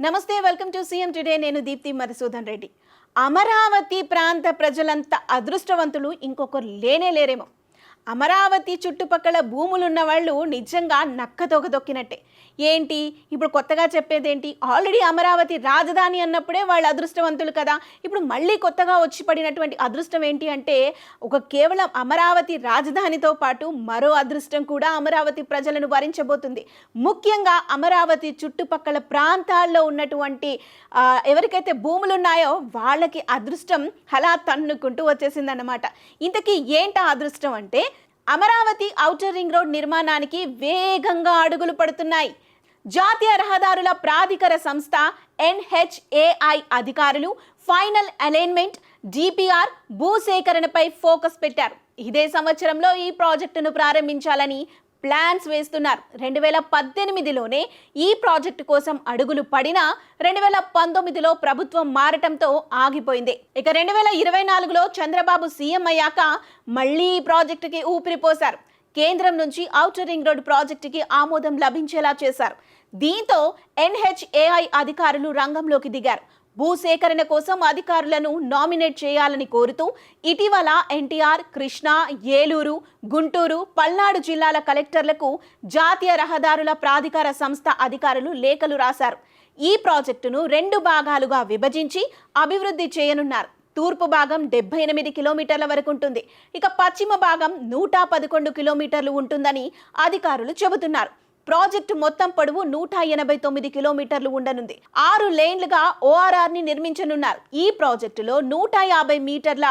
నమస్తే welcome to CM today. నేను దీప్తి మధుసూదన్ రెడ్డి. అమరావతి ప్రాంత ప్రజలంత అదృష్టవంతులు ఇంకొకరు లేనే లేరేమో. అమరావతి చుట్టుపక్కల భూములున్న వాళ్ళు నిజంగా నక్కతోక తొక్కినట్టే ఏంటి? ఇప్పుడు కొత్తగా చెప్పేదేంటి? ఆల్రెడీ అమరావతి రాజధాని అన్నప్పుడే వాళ్ళు అదృష్టవంతులు కదా. ఇప్పుడు మళ్ళీ కొత్తగా వచ్చి పడినటువంటి అదృష్టం ఏంటి అంటే ఒక కేవలం అమరావతి రాజధానితో పాటు మరో అదృష్టం కూడా అమరావతి ప్రజలను వరించబోతుంది. ముఖ్యంగా అమరావతి చుట్టుపక్కల ప్రాంతాల్లో ఉన్నటువంటి ఎవరికైతే భూములు ఉన్నాయో వాళ్ళకి అదృష్టం అలా తన్నుకుంటూ వచ్చేసిందన్నమాట. ఇంతకీ ఏంటా అదృష్టం అంటే అమరావతి ఔటర్ రింగ్ రోడ్ నిర్మాణానికి వేగంగా అడుగులు పడుతున్నాయి. జాతీయ రహదారుల ప్రాధికార సంస్థ ఎన్హెచ్ఏఐ అధికారులు ఫైనల్ అలైన్మెంట్ డిపిఆర్ భూసేకరణపై ఫోకస్ పెట్టారు. ఇదే సంవత్సరంలో ఈ ప్రాజెక్టును ప్రారంభించాలని ప్లాన్స్ వేస్తున్నారు. రెండు వేల పద్దెనిమిదిలోనే ఈ ప్రాజెక్టు కోసం అడుగులు పడినా రెండు వేల పంతొమ్మిదిలో ప్రభుత్వం మారటంతో ఆగిపోయింది. ఇక రెండు వేల ఇరవై నాలుగులో చంద్రబాబు సీఎం అయ్యాక మళ్ళీ ఈ ప్రాజెక్టుకి ఊపిరిపోశారు కేంద్రం నుంచి ఔటర్ రింగ్ రోడ్ ప్రాజెక్టుకి ఆమోదం లభించేలా చేశారు. దీంతో ఎన్హెచ్ఏఐ అధికారులు రంగంలోకి దిగారు. భూసేకరణ కోసం అధికారులను నామినేట్ చేయాలని కోరుతూ ఇటీవల ఎన్టీఆర్ కృష్ణా ఏలూరు గుంటూరు పల్నాడు జిల్లాల కలెక్టర్లకు జాతీయ రహదారుల ప్రాధికార సంస్థ అధికారులు లేఖలు రాశారు. ఈ ప్రాజెక్టును రెండు భాగాలుగా విభజించి అభివృద్ధి చేయనున్నారు. తూర్పు భాగం డెబ్బై ఎనిమిది కిలోమీటర్ల వరకు ఉంటుంది. ఇక పశ్చిమ భాగం నూట పదకొండు కిలోమీటర్లు ఉంటుందని అధికారులు చెబుతున్నారు. ప్రాజెక్టు మొత్తం పొడవు నూట ఎనభై తొమ్మిది కిలోమీటర్లు ఉండనుంది. ఆరు లేన్లుగా ఓఆర్ఆర్ని నిర్మించనున్నారు. ఈ ప్రాజెక్టులో నూట యాభై మీటర్ల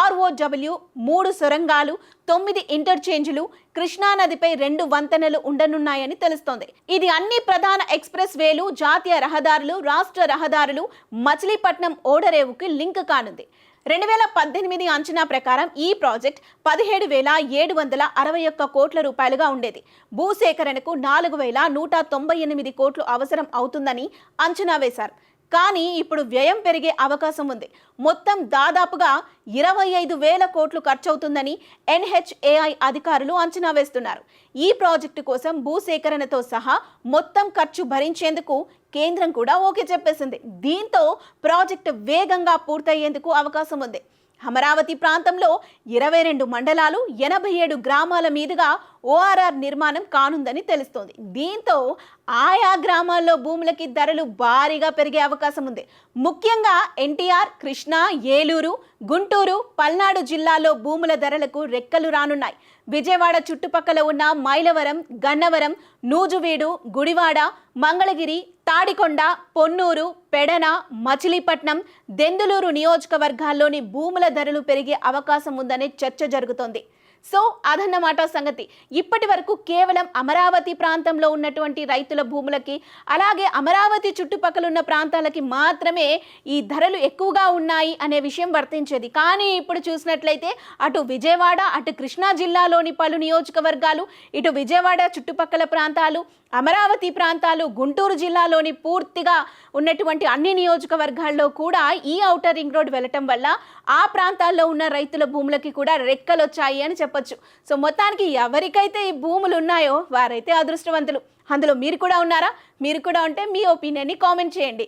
ఆర్ఓడబ్ల్యూ మూడు సొరంగాలు తొమ్మిది ఇంటర్చేంజ్లు కృష్ణానదిపై రెండు వంతెనలు ఉండనున్నాయని తెలుస్తోంది. ఇది అన్ని ప్రధాన ఎక్స్ప్రెస్ వేలు జాతీయ రహదారులు రాష్ట్ర రహదారులు మచిలీపట్నం ఓడరేవుకి లింక్ కానుంది. రెండు వేల పద్దెనిమిది అంచనా ప్రకారం ఈ ప్రాజెక్ట్ పదిహేడు వేల ఏడు వందల అరవై ఒక్క కోట్ల రూపాయలుగా ఉండేది. భూసేకరణకు నాలుగు వేల నూట తొంభై ఎనిమిది కోట్లు అవసరం అవుతుందని అంచనా వేశారు. కానీ ఇప్పుడు వ్యయం పెరిగే అవకాశం ఉంది. మొత్తం దాదాపుగా ఇరవై ఐదు వేల కోట్లు ఖర్చవుతుందని ఎన్హెచ్ఏఐ అధికారులు అంచనా వేస్తున్నారు. ఈ ప్రాజెక్టు కోసం భూసేకరణతో సహా మొత్తం ఖర్చు భరించేందుకు కేంద్రం కూడా ఓకే చెప్పేసింది. దీంతో ప్రాజెక్టు వేగంగా పూర్తయ్యేందుకు అవకాశం ఉంది. అమరావతి ప్రాంతంలో ఇరవై రెండు మండలాలు ఎనభై ఏడు గ్రామాల మీదుగా ఓఆర్ఆర్ నిర్మాణం కానుందని తెలుస్తోంది. దీంతో ఆయా గ్రామాల్లో భూములకి ధరలు భారీగా పెరిగే అవకాశం ఉంది. ముఖ్యంగా ఎన్టీఆర్ కృష్ణా ఏలూరు గుంటూరు పల్నాడు జిల్లాల్లో భూముల ధరలకు రెక్కలు రానున్నాయి. విజయవాడ చుట్టుపక్కల ఉన్న మైలవరం గన్నవరం నూజువీడు గుడివాడ మంగళగిరి తాడికొండ పొన్నూరు పెడన మచిలీపట్నం దెందులూరు నియోజకవర్గాల్లోని భూముల ధరలు పెరిగే అవకాశం ఉందనే చర్చ జరుగుతోంది. సో అదన్నమాట సంగతి. ఇప్పటి వరకు కేవలం అమరావతి ప్రాంతంలో ఉన్నటువంటి రైతుల భూములకి అలాగే అమరావతి చుట్టుపక్కల ఉన్న ప్రాంతాలకి మాత్రమే ఈ ధరలు ఎక్కువగా ఉన్నాయి అనే విషయం వర్తించేది. కానీ ఇప్పుడు చూసినట్లయితే అటు విజయవాడ అటు కృష్ణా జిల్లాలోని పలు నియోజకవర్గాలు ఇటు విజయవాడ చుట్టుపక్కల ప్రాంతాలు అమరావతి ప్రాంతాలు గుంటూరు జిల్లాలోని పూర్తిగా ఉన్నటువంటి అన్ని నియోజకవర్గాల్లో కూడా ఈ ఔటర్ రింగ్ రోడ్ వెళ్ళటం వల్ల ఆ ప్రాంతాల్లో ఉన్న రైతుల భూములకి కూడా రెక్కలు వచ్చాయి అని చెప్పొచ్చు. సో మొత్తానికి ఎవరికైతే ఈ భూములు ఉన్నాయో వారైతే అదృష్టవంతులు. అందులో మీరు కూడా ఉన్నారా? మీరు కూడా ఉంటే మీ ఒపీనియన్ని కామెంట్ చేయండి.